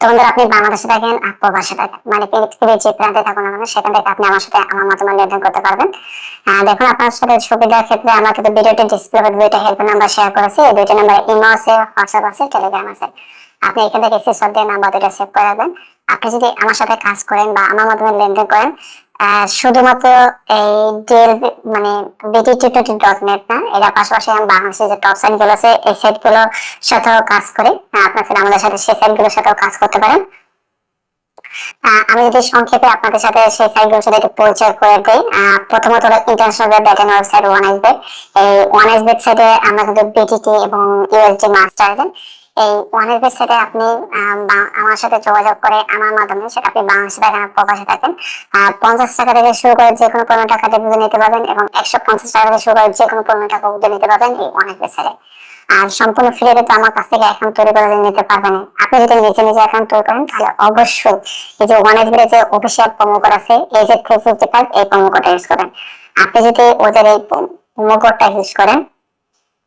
তো বন্ধুরা, আপনি বাংলাদেশে থাকেন, আর প্রবাসে থাকেন মানে পৃথিবীর যে প্রান্তে থাকুন সেখান থেকে আপনি আমার সাথে আমার মতামত নির্ধারণ করতে পারবেন। দেখুন, আপনার সাথে সুবিধার ক্ষেত্রে আমরা কিন্তু ভিডিওটি ডিসপ্লে দুইটা হেল্প নাম্বার শেয়ার করেছি। দুইটা নাম্বার ইমো আছে হোয়াটসঅ্যাপ আছে টেলিগ্রাম আছে। আপনি এখান থেকে স্ক্রিনশট দিয়ে নাম্বার দুটো সেভ করে রাখবেন। আপনি যদি আমার সাথে কাজ করেন বা আমার মাধ্যমে লেনদেন করেন শুধুমাত্র এই ডিএল মানে বিটি টোয়েন্টি ডট নেট না এর পাশাপাশি আমি বাংলাদেশের যে টপ সাইটগুলো আছে, এই সাইটগুলোর সাথেও কাজ করি। আপনার সাথে আমাদের সাথে সেই সাইটগুলোর সাথেও কাজ করতে পারেন। আমি যদি সংক্ষেপে আপনাদের সাথে সেই সাইটগুলোর সাথে একটু পরিচয় করে দিই প্রথমত হলো international betting website one S এই ওয়ান এস বেট সাইটে আমরা কিন্তু বিটিটি এবং ইউএসডি মাস্টার দেন এই ওয়ান এস বেট আপনি আমার সাথে যোগাযোগ করে আমার মাধ্যমে সেটা আপনি বাংলাদেশে আর প্রবাসে থাকেন পঞ্চাশ টাকা থেকে শুরু করে যে কোনো পনেরো টাকা ডিপোজিট নিতে পারবেন এবং একশো পঞ্চাশ টাকা থেকে শুরু করে যে কোনো পনেরো টাকা উদ্যোগ নিতে পারবেন এই ওয়ান এস বেট আর সম্পূর্ণ ফ্রিতে তো আমার কাছ থেকে অ্যাকাউন্ট তৈরি করে নিতে পারবেন। আপনি যদি নিজে নিজে অ্যাকাউন্ট তৈরি করেন, তাহলে অবশ্যই এই যে ওয়ান এসবির যে অফিসিয়াল প্রোমো কোড আছে, এই যে থ্রি ফিফটি ফাইভ এই প্রোমো কোডটা ইউজ করেন আপনি যদি ওদের এই প্রোমো কোডটা ইউজ করেন,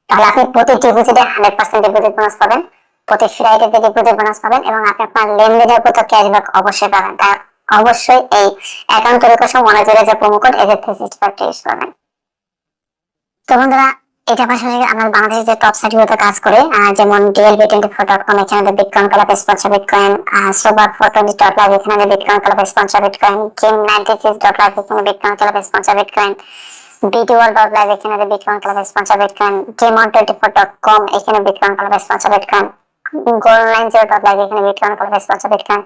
তাহলে আপনি প্রতি ডিপোজিটে হান্ড্রেড পার্সেন্ট ডিপোজিট বোনাস পাবেন। প্রতি ফ্রাইডেতে ডিপোজিট বোনাস পাবেন এবং আপনি আপনার লেনদেনের উপর ক্যাশব্যাক অবশ্যই পাবেন তার অবশ্যই এই অ্যাকাউন্ট তৈরি মনে করে যে প্রোমো কোড যে থ্রি ইউজ করবেন তো বন্ধুরা, এটা পাশাপাশি আমরা বাংলাদেশে যে টপ সাইটগুলোতে কাজ করি যেমন DLB twenty four dot com এখানে বিটকয়েন ক্লাব স্পন্সর বিটকয়েন সোবার ফোর টোয়েন্টি ডট লাইভ এখানে বিটকয়েন ক্লাব স্পন্সর বিটকয়েন কিম নাইনটি সিক্স ডট লাইভ এখানে bitcoin club sponsor bitcoin BT world dot live এখানে বিটকয়েন ক্লাব স্পন্সর বিটকয়েন গেমন twenty four dot com এখানে bitcoin club sponsor bitcoin zero dot live, এখানে bitcoin bitcoin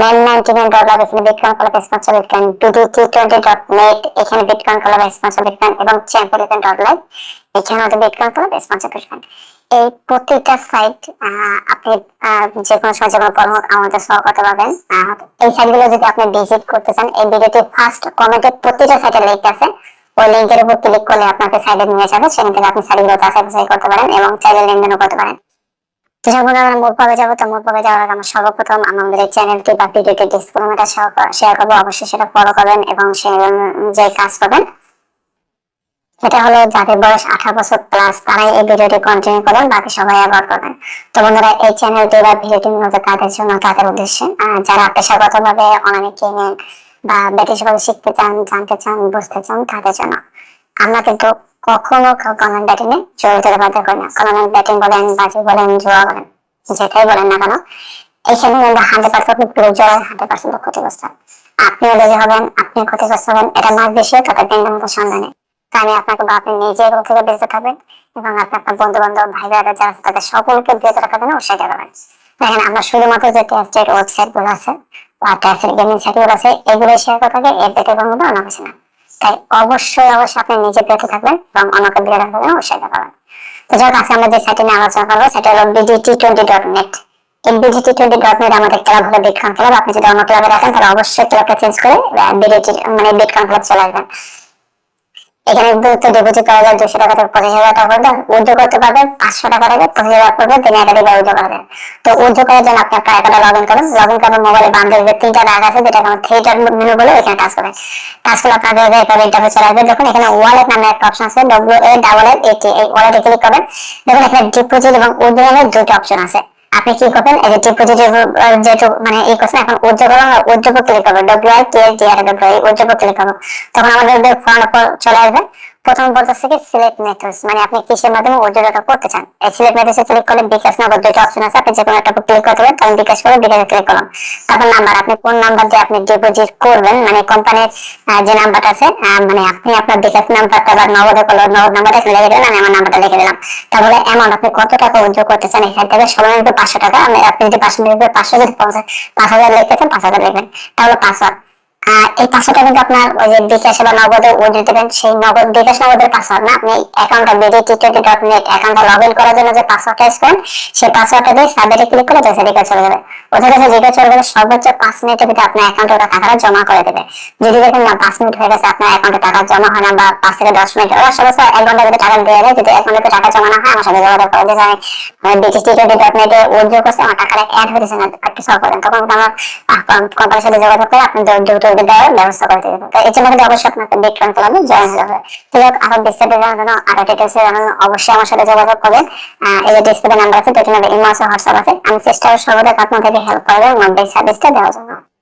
man ninety nine dot live এখানে bitcoin bitcoin BD T dot net এখানে bitcoin bitcoin এবং champion dot live এখানে হয়তো bitcoin bitcoin এই site আপনি যে কোনো সময় যে কোনো আমাদের এই সাইটগুলো যদি আপনি ভিজিট করতে চান, এই ভিডিওটি ফার্স্ট কমেন্টে সাইটের লিঙ্ক আছে। ওই লিঙ্কের উপর ক্লিক করলে আপনাকে সাইটে নিয়ে যাবে, সেখান থেকে আপনি সাইটগুলো যাচাই করতে পারেন এবং চাইলে লেনদেনও করতে পারেন। তো যখন আমরা মোট পাবে যাব। তো মোট পাবে যাওয়ার আগে আমরা সর্বপ্রথম আমাদের চ্যানেলটি বা ভিডিওটি শেয়ার করব। অবশ্যই সেটা ফলো করবেন এবং যে কাজ করবেন। সেটা হলো যাদের বয়স আঠারো বছর প্লাস তারাই এই ভিডিওটি কন্টিনিউ বাকি সবাই তো বন্ধুরা, এই চ্যানেলটি বা ভিডিওটি মূলত তাদের জন্য তাদের উদ্দেশ্যে? যারা পেশাগত ভাবে অনেক কিনেন বা ব্যাটিং শিখতে চান, জানতে চান, বুঝতে চান, তাদের জন্য। আমরা কিন্তু কখনো অনলাইন ব্যাটিং এ জড়িত বাধ্য করি না। অনলাইন ব্যাটিং বলেন, বাজি বলেন, জোয়া বলেন, যেটাই বলেন না কেন, এখানে কিন্তু হান্ড্রেড পার্সেন্ট জয় হান্ড্রেড পার্সেন্ট ক্ষতিগ্রস্ত। আপনিও লেগে হবেন আপনি ক্ষতিগ্রস্ত হবেন, এটা মাস বেশি তবে ব্যাংকের সন্ধান আমি আপনাকে বা আপনি নিজে এগুলো থেকে বিরত থাকবেন এবং আপনি আপনার বন্ধু বান্ধব ভাই ভাইরা যারা আছে, তাদের সকলকে বিরত রাখার জন্য উৎসাহিত করবেন। দেখেন, আমরা শুধুমাত্র যে টেস্টের ওয়েবসাইটগুলো আছে, বা টেস্টের গেমিং সাইটগুলো আছে এগুলো শেয়ার করে থাকে এর থেকে কোনো অন্য কিছু না। তাই অবশ্যই অবশ্যই আপনি নিজে থাকবেন এবং অন্যকে থাকবেন তো যাক আজকে আমরা যে সাইটে নিয়ে আলোচনা করব, সেটা হলো BDT twenty dot net twenty dot net আমাদের ক্লাব আপনি যদি অন্য ক্লাবে রাখেন, তাহলে অবশ্যই ক্লাবটা চেঞ্জ করে বিডিটি মানে বিটকয়েন ক্লাব চলে আসবেন। এখানে দ্রুত ডিপোজিট করা যায় দুশো টাকা থেকে পঁচিশ হাজার টাকা পর্যন্ত উদ্যোগ করতে পারবেন পাঁচশো টাকা থেকে পঁচিশ হাজার পর্যন্ত তিনি একটা দিলে উদ্যোগ করবেন তো উদ্যোগ করার জন্য আপনি আপনার অ্যাকাউন্টে লগ ইন করুন। লগ ইন করার মোবাইলে বাম যে তিনটা দাগ আছে, যেটা এখন থ্রি ডট মেনু বলে এখানে টাচ করবেন। টাচ করলে আপনার এভাবে ইন্টারফেস চলে আসবে। দেখুন এখানে ওয়ালেট নামে একটা অপশন আছে ডব্লিউ এ ডাবল এল এটি এই ওয়ালেটে ক্লিক করবেন। দেখুন এখানে ডিপোজিট এবং উদ্যোগের দুটো অপশন আছে। আপনি কি করবেন? এই যে ডিপোজিট যেহেতু মানে এই করছেন, এখন উদ্যোগ উদ্যোগ ক্লিক করবেন W I T T R W উদ্যোগ ক্লিক করবেন তখন আমাদের ফোন চলে আসবে প্রথম বলতেছে কি সিলেক্ট মেথডস মানে আপনি কিসের মাধ্যমে উইথড্রটা করতে চান। এই সিলেক্ট মেথডসে ক্লিক করলে বিকাশ নগদ দুটো অপশন আছে, আপনি যে কোনো একটা ক্লিক করতে পারেন তখন বিকাশ করে বিকাশে ক্লিক করলাম। তারপর নাম্বার আপনি কোন নাম্বার দিয়ে আপনি ডিপোজিট করবেন মানে কোম্পানির যে নাম্বারটা আছে মানে আপনি আপনার বিকাশ নাম্বারটা বা নগদে করলে নগদ নাম্বারটা লিখে দিলেন, আমি আমার নাম্বারটা লিখে দিলাম। তাহলে অ্যামাউন্ট আপনি কত টাকা উইথড্র করতে চান, এখান থেকে সাধারণত পাঁচশো টাকা আপনি যদি পাঁচশো লিখবেন পাঁচশো যদি পঞ্চাশ, পাঁচ হাজার লিখতেছেন পাঁচ হাজার লিখবেন। তাহলে পাসওয়ার্ড এই পাসওয়ার্ডটা কিন্তু আপনার ওই যে বিকাশে বা নগদে উইথড্র দেবেন, সেই নগদ বিকাশ নগদের পাসওয়ার্ড না? আপনি অ্যাকাউন্টটা BD T twenty dot net অ্যাকাউন্টটা লগ ইন করার জন্য যে পাসওয়ার্ডটা ইউজ সেই পাসওয়ার্ডটা দিয়ে সাবমিটে ক্লিক করে দেশে রিকার্ড চলে যাবে। ওদের কাছে রিকার্ড চলে গেলে সর্বোচ্চ পাঁচ মিনিটের ভিতরে আপনার অ্যাকাউন্টে ওটা টাকাটা জমা করে দেবে। যদি দেখেন না, পাঁচ মিনিট হয়ে গেছে, আপনার অ্যাকাউন্টে টাকা জমা হয় না বা পাঁচ থেকে দশ মিনিট, ওরা সমস্ত এক ঘণ্টার ভিতরে টাকা দিয়ে দেয়, যদি এক ঘন্টাতে টাকা জমা না হয়, আমার সাথে যোগাযোগ করে যে আমি বিটি টি টোয়েন্টি ডট নেটে উইথড্র করছি, আমার টাকাটা অ্যাড হয়েছে না একটু সলভ করেন তখন আমার কোম্পানির সাথে যোগাযোগ করে আপনি দ্রুত দেওয়ার ব্যবস্থা করে দেবেন তো জন্য কিন্তু অবশ্যই আপনাকে বিক্রম জয়েন হতে হবে। তো যাই হোক, আরও বিস্তারিত অবশ্যই আমার সাথে যোগাযোগ করবেন। এই যে নাম্বার আছে পেছনে ইমো আছে হোয়াটসঅ্যাপ আছে। আমি চেষ্টা করব সর্বদা আপনাদেরকে হেল্প করব এবং সার্ভিসটা দেওয়ার জন্য।